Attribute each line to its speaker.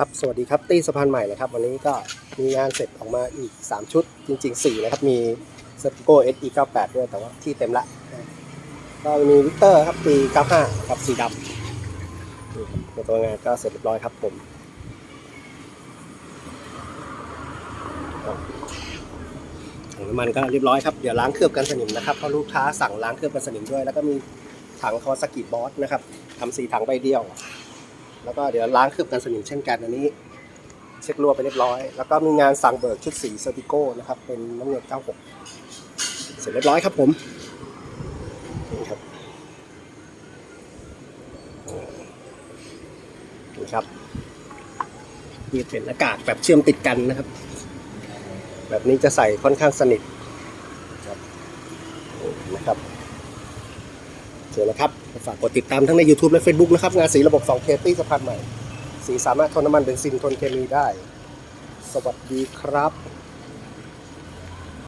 Speaker 1: ครับสวัสดีครับตี้สะพานใหม่นะครับ วันนี้ก็มีงานเสร็จออกมาอีก 3 ชุดจริง ๆ 4 นะครับ มีเซปโก้ SE 98 ด้วยแต่ว่าที่เต็มละก็มีวิกเตอร์ครับปี 95 ครับสีดำครับในตัวงานก็เสร็จเรียบร้อยครับผมถังน้ำมันก็เรียบร้อยครับ เดี๋ยวล้างเคลือบกันสนิมนะครับเพราะลูกค้าสั่งล้างเคลือบกันสนิมด้วย แล้วก็มีถังคาวาซากิบอสนะครับทำสีถังใบเดียว แล้วก็เดี๋ยวล้างเคลือบกันสนิมเช่นกันอันนี้ เช็ครั่วไปเรียบร้อย แล้วก็มีงานสั่งเบิกชุดสีเซอร์ติโก้นะครับ เป็นน้ำเงิน96 เสร็จเรียบร้อยครับผมนี่ครับนี่ครับนี่เป็นอากาศแบบเชื่อมติดกันนะครับ แบบนี้จะใส่ค่อนข้างสนิทนะครับ เชิญนะครับ ฝากกดติดตามทั้งใน YouTube และ Facebook นะครับ งานสีระบบ2เคตี้สะพานใหม่ สีสามารถทนน้ำมันเบนซินทนเคมีได้ สวัสดีครับ